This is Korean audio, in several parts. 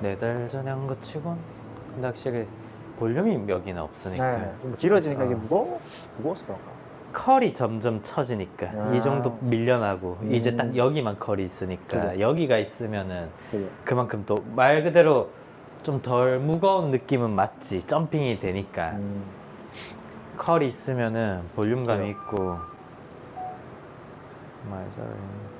네 달 전에 한거 치곤 근데 확실히 볼륨이 여기는 없으니까 네, 좀 길어지니까 이게 어. 무거워 무거워서 그런가. 컬이 점점 처지니까 아. 이 정도 밀려나고 음. 이제 딱 여기만 컬이 있으니까 그래. 여기가 있으면은 그죠. 그만큼 또 말 그대로 좀 덜 무거운 느낌은 맞지 점핑이 되니까 음, 컬이 있으면은 볼륨감이 그래요. 있고 맞아요.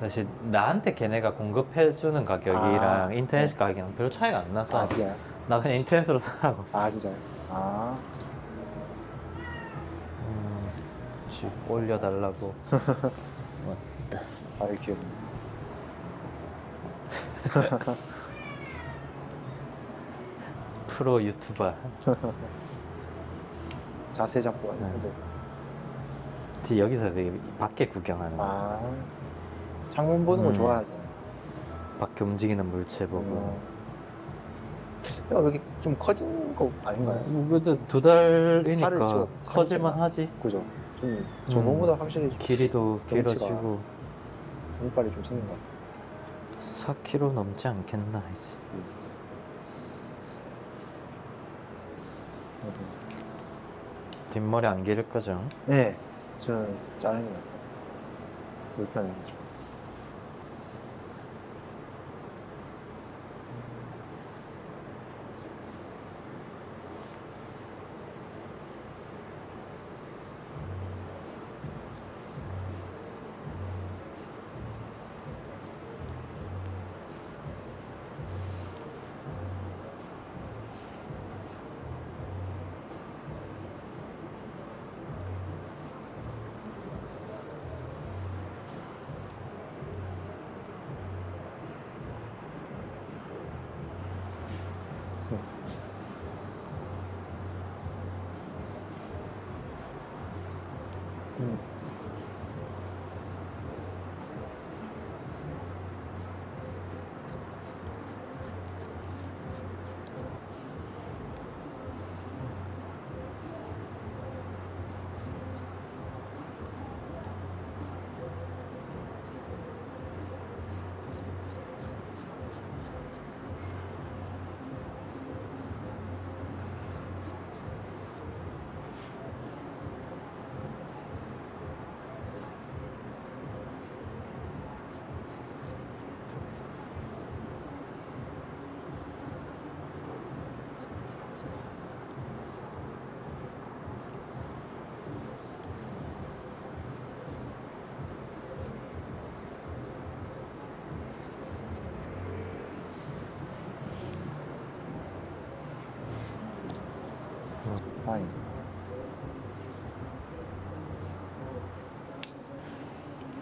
사실 나한테 걔네가 공급해주는 가격이랑 아, 인터넷 네. 가격이랑 별 차이가 안 나서 아 진짜요? 나 그냥 인터넷으로 사라고. 아 진짜요? 아 음, 집 올려달라고. 아 이렇게 프로 유튜버. 자세 잡고 네. 그죠. 지 여기서 밖에 구경하는 거. 아 창문 보는 거 음. 좋아하잖아요. 밖에 움직이는 물체 보고. 음. 야, 왜 이렇게 좀 커진 거 아닌가요? 뭐 그래도 두 살을 달이니까 커질만 하지. 그죠? 좀 저번보다 확실히 좀 길이도 덩치가. 길어지고 이빨이 좀 생긴 것 같아요. 4kg 넘지 않겠나 이제. 아무튼. 뒷머리 안 기를 거죠? 네, 저는 자르는 것 같아요. 불편해가지고.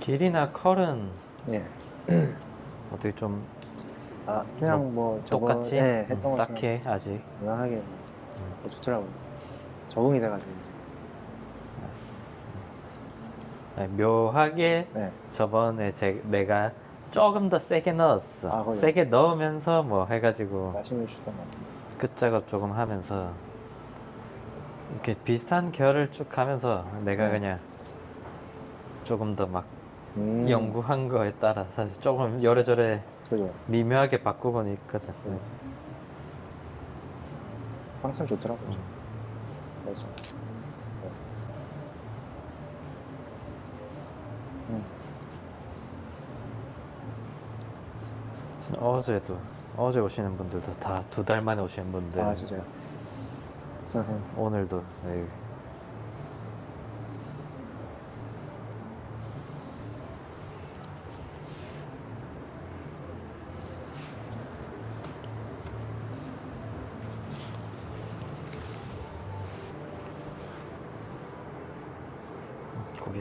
길이나 컬은 네. 어떻게 좀 아, 그냥 뭐, 저번, 똑같이 네, 음, 했던 것처럼 딱히 아직 무난하게 뭐, 뭐 좋더라고요. 적응이 돼가지고 이제. 아니, 묘하게 네. 저번에 제, 내가 조금 더 세게 넣었어. 아? 세게 넣으면서 뭐 해가지고 말씀해 주셨던 것 같아요. 끝작업 조금 하면서 이렇게 비슷한 결을 쭉 하면서 내가 네. 그냥 조금 더 막 음, 연구한 거에 따라 사실 조금 요래저래 그죠. 미묘하게 바꾸고는 있거든. 네. 항상 좋더라고요. 맞아. 네. 음, 어제도 어제 오시는 분들도 다 두 달 만에 오시는 분들 아, 진짜요? 오늘도 에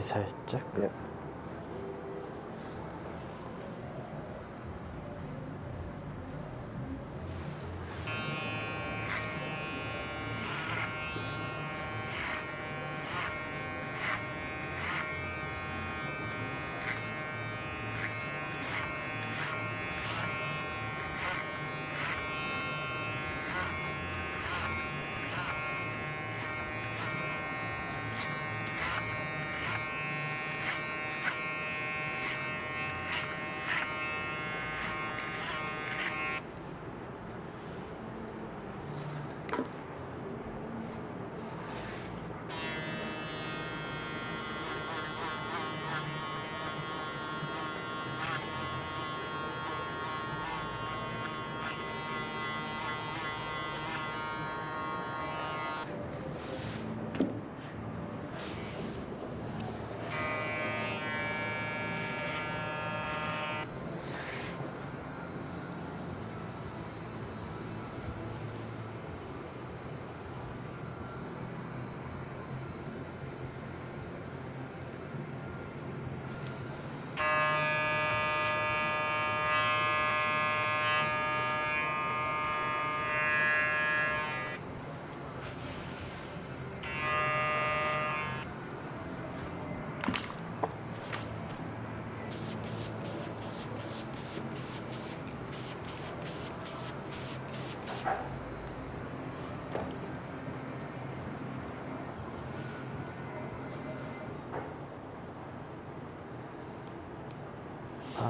살짝 예.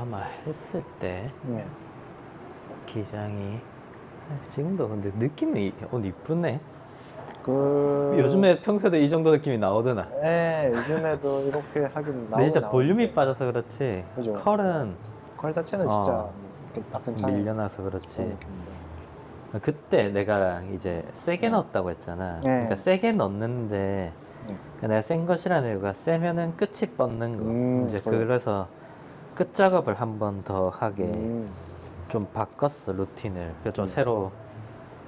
아마 했을 때 네. 기장이 지금도 근데 느낌이 어 이쁘네. 그 요즘에 평소에도 이 정도 느낌이 나오더나. 네 요즘에도 이렇게 하긴 근데 나오긴 진짜 볼륨이 빠져서 그렇지. 그죠. 컬은 컬 자체는 어. 진짜. 밀려나서 그렇지. 그때 내가 이제 세게 넣었다고 했잖아. 네. 그러니까 세게 넣는데 네. 그러니까 내가 센 것이라는 이유가 세면은 끝이 뻗는 거. 음, 이제 그래. 그래서 끝 작업을 한 번 더 하게 음, 좀 바꿨어 루틴을. 그래서 좀 음. 새로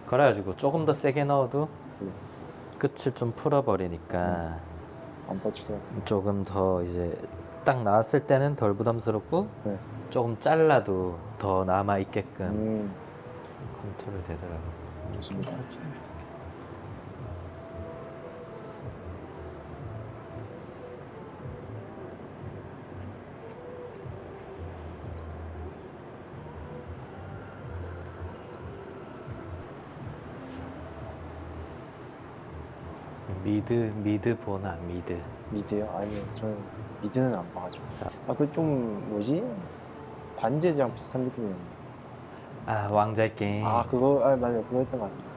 그래가지고 조금 더 세게 넣어도 음. 끝을 좀 풀어버리니까 안 뻗치세요. 조금 더 이제 딱 나왔을 때는 덜 부담스럽고 네. 조금 잘라도 더 남아 있게끔 음, 컨트롤 되더라고. 좋습니다. 미드 미드 보나 미드. 미드요? 아니요, 저는 미드는 안 봐가지고. 자, 아, 그 좀 뭐지? 반지의제왕 비슷한 느낌이었는데. 아 왕자의 게임. 아, 그거, 아, 맞아요. 그거 했던 것 같아요.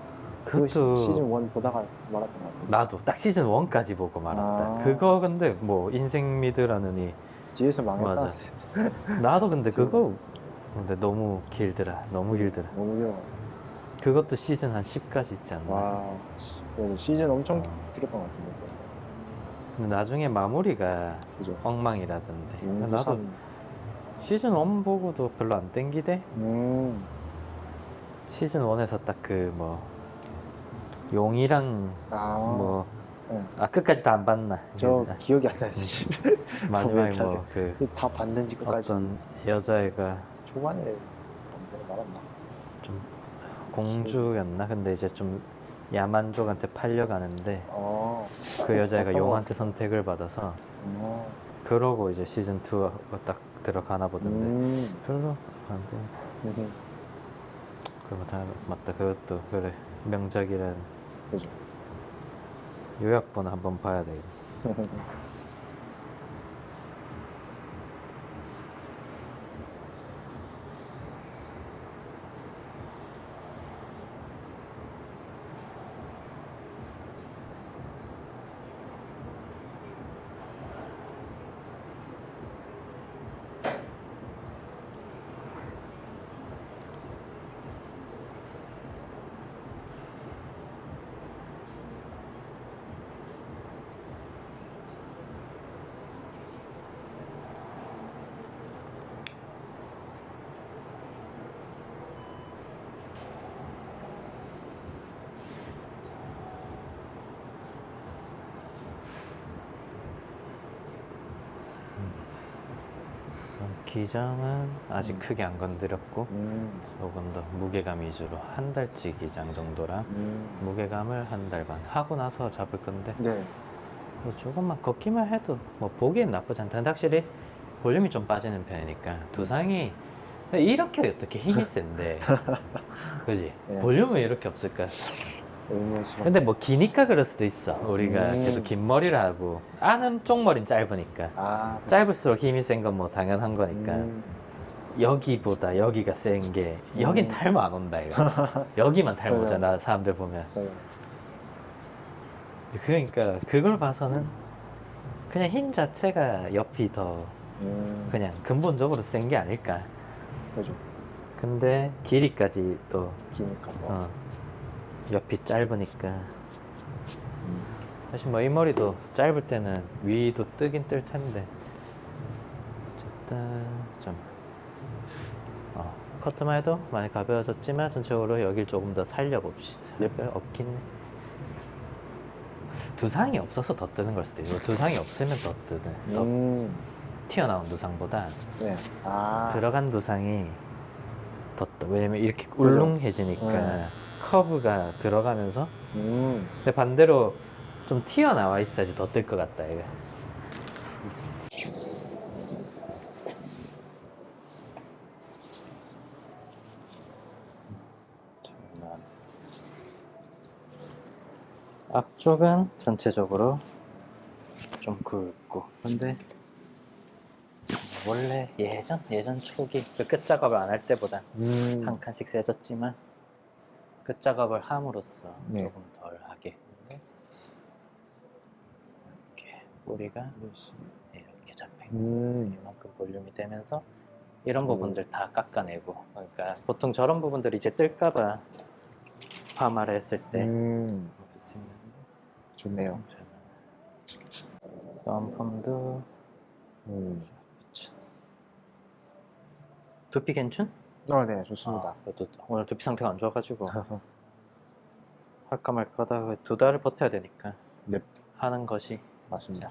그거 시- 그것도 시즌 1 보다가 말았던 것 같아요. 나도 딱 시즌 1까지 보고 말았다. 아. 그거 근데 뭐 인생 미드라느니 뒤에서 망했다. 맞아. 나도 근데. 그거 근데 너무 길더라. 너무 길더라. 너무 길어. 그것도 시즌 한 10까지 있지 않나? 와, 씨, 시즌 엄청 어. 길었던 것 같은데. 근데 나중에 마무리가 그죠? 엉망이라던데. 음, 나도 참. 시즌 1 보고도 별로 안 땡기대. 음, 시즌 1에서 딱 그 뭐 용이랑 아, 뭐 네. 아 끝까지 다 안 봤나? 저 아, 기억이 안 나요, 사실. 마지막에 뭐 그 다 봤는지 끝까지. 어떤 여자애가 초반에 말았나? 좀 공주였나? 근데 이제 좀 야만족한테 팔려가는데 어, 그 여자애가 어. 용한테 선택을 받아서 어, 그러고 이제 시즌 2가 딱 들어가나 보던데. 음, 별로 안 돼. 음, 그리고 다 맞다. 그것도 그래. 명작이란 그죠. 요약본 한번 봐야 되 기장은 아직 음. 크게 안 건드렸고 음, 조금 더 무게감 위주로 한 달치 기장 정도랑 음, 무게감을 한 달 반 하고 나서 잡을 건데 네, 뭐 조금만 걷기만 해도 뭐 보기엔 나쁘지 않다. 근데 확실히 볼륨이 좀 빠지는 편이니까 두상이 이렇게 어떻게 힘이 센데 그지? 네. 볼륨은 이렇게 없을까? 근데 뭐 기니까 그럴 수도 있어. 우리가 음. 계속 긴 머리를 하고 아는 쪽 머리는 짧으니까 아, 짧을수록 힘이 센 건 뭐 당연한 거니까 음, 여기보다 여기가 센 게 여긴 음. 탈모 안 온다 이거. 여기만 탈모잖아 사람들 보면. 네, 그러니까 그걸 봐서는 그냥 힘 자체가 옆이 더 음, 그냥 근본적으로 센 게 아닐까. 그죠. 근데 길이까지 또 기니까 뭐. 어, 옆이 짧으니까 음, 사실 뭐 이 머리도 짧을 때는 위도 뜨긴 뜰 텐데 어쨌든 좀 어, 커트만 해도 많이 가벼워졌지만 전체적으로 여길 조금 더 살려봅시다. 예. 별 없긴 해. 두상이 없어서 더 뜨는 걸 수도 있고 두상이 없으면 더 뜨네. 더 음, 튀어나온 두상보다 네. 아, 들어간 두상이 더 떠. 왜냐면 이렇게 그죠. 울릉해지니까 네. 커브가 들어가면서 음, 근데 반대로 좀 튀어나와 있어야지 더 뜰 것 같다 이거. 장난. 앞쪽은 전체적으로 좀 굵고 근데 원래 예전 예전 초기 그 끝 작업을 안 할 때보다 음. 한 칸씩 세졌지만 끝 작업을 함으로써 네. 조금 덜 하게 이렇게 뿌리가 이렇게 잡혀 있는 음. 이만큼 볼륨이 되면서 이런 부분들 다 깎아내고 그러니까 보통 저런 부분들이 이제 뜰까봐 파마를 했을 때 음. 먹을 수 있는 좋네요. 덤펌도 음. 두피 괜춘? 아, 네, 좋습니다. 아, 그래도 오늘 두피 상태가 안 좋아가지고 할까 말까 하다가 두 달을 버텨야 되니까 네. 하는 것이 맞습니다.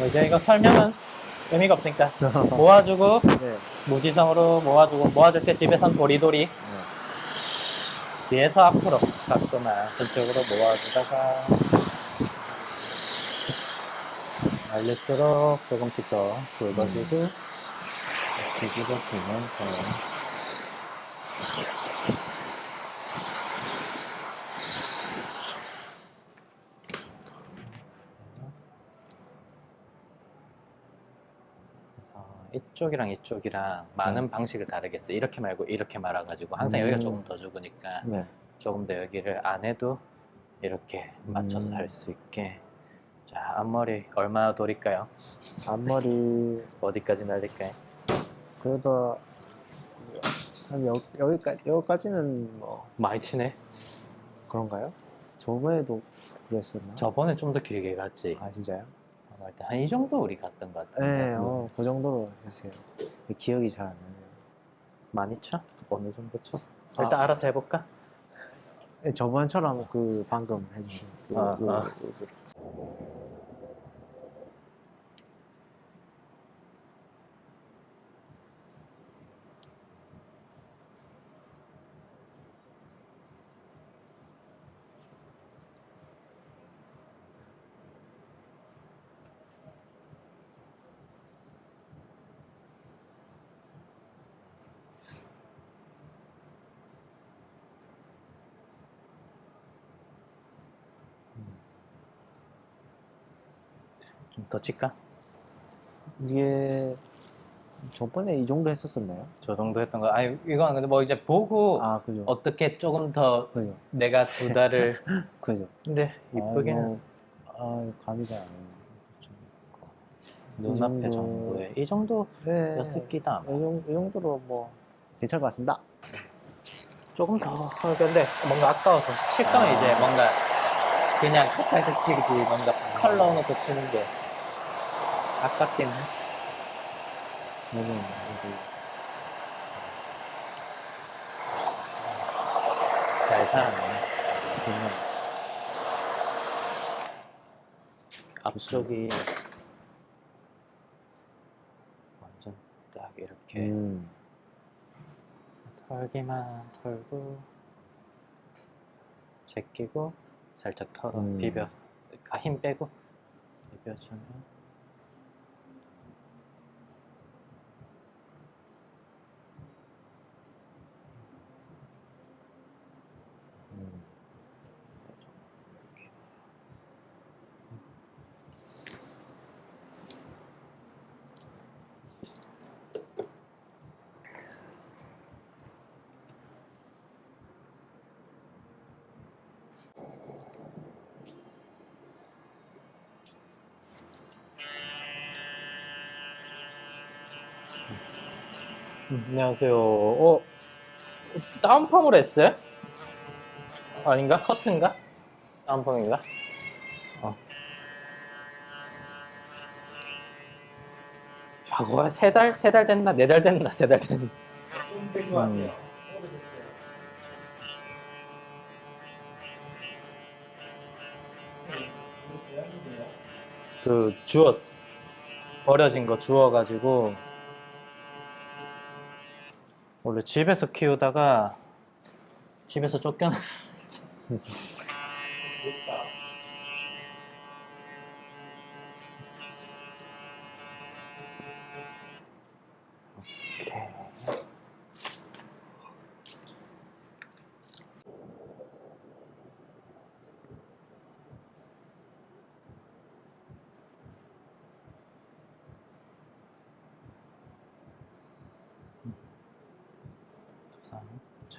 뭐 이제 이거 설명은 의미가 없으니까 모아주고 네. 무지성으로 모아주고 모아줄 때 집에선 도리도리 네. 뒤에서 앞으로 가끔만 전적으로 모아주다가 알릴수록 조금씩 더 굵어지고 뒤집어 주면서 이쪽이랑 이쪽이랑 많은 방식을 다르게 써 이렇게 말고 이렇게 말아가지고 항상 여기가 음. 조금 더 죽으니까 네. 조금 더 여기를 안 해도 이렇게 맞춰서 음. 할수 있게 자 앞머리 얼마나 돌릴까요? 앞머리 어디까지 날릴까요? 그래도 한 여, 여기까지 여기까지는 뭐 많이 치네 그런가요? 저번에도 그랬었나? 저번에 좀 더 길게 갔지 아 진짜요? 한 이 정도 우리 갔던 것 같은데 네, 어, 그 정도로 했어요. 기억이 잘 안 나네요. 많이 쳐? 어느 정도 쳐? 일단 아. 알아서 해볼까? 네, 저번처럼 그 방금 해주신 그, 아, 그- 아. 그- 그- 좀 더 칠까? 이게 저번에 이 정도 했었었나요? 저 정도 했던 거 아니 이건 근데 뭐 이제 보고 아 그죠. 어떻게 조금 더 그죠. 내가 두 달을 그죠. 근데 이쁘긴 아, 뭐, 아 감이 잘안 오네. 눈앞에 정도. 정도에 이 정도 네. 였을 끼다 아마. 이, 정, 이 정도로 뭐 괜찮을 것 같습니다. 조금 더 어, 근데 뭔가 아까워서 칠거면 이제 뭔가 그냥 가까이서 치기 뭔가 컬러 놓고 치는 게 아깝긴 해 맞아요. 이게 잘 살았네 그냥 앞쪽이 완전 딱 이렇게 음. 털기만 털고 제끼고 살짝 털어 음. 비벼 아, 힘 빼고 비벼주면 안녕하세요. 어, 다운펌을 했어요? 아닌가? 커트인가? 다운펌인가? 어. 야, 뭐야, 세 달? 세 달 됐나? 네 달 됐나? 세 달 됐나? 음. 그, 주웠어. 버려진 거 주워가지고, 원래 집에서 키우다가 집에서 쫓겨나.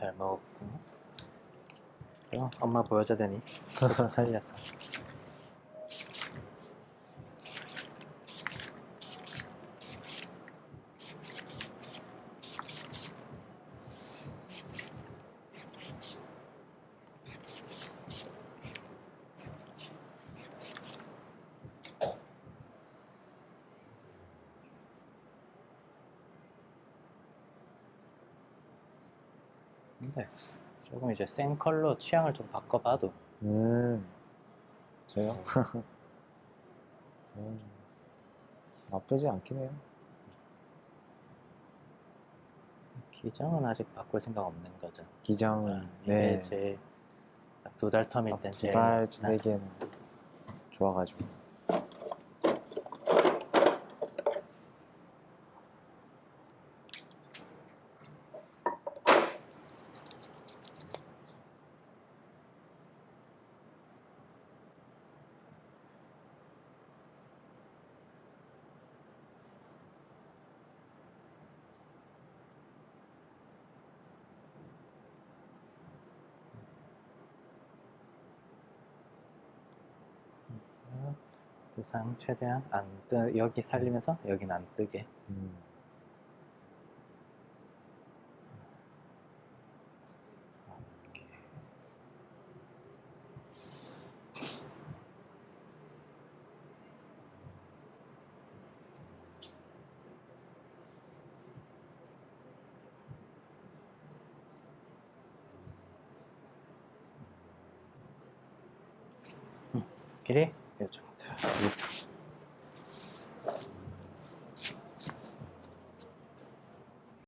잘 먹었고. 엄마 보여줘야 되니. 좀 살렸어 근데 조금 이제 센 컬러 취향을 좀 바꿔봐도 음, 저요? 음, 나쁘지 않긴 해요. 기장은 아직 바꿀 생각 없는 거죠. 기장은, 이게 네, 제일 두 달 텀일 땐 제일 두달 나- 지내기에는 좋아가지고. 두상 최대한 안 뜨, 여기 살리면서 여긴 안 뜨게. 음, 길이.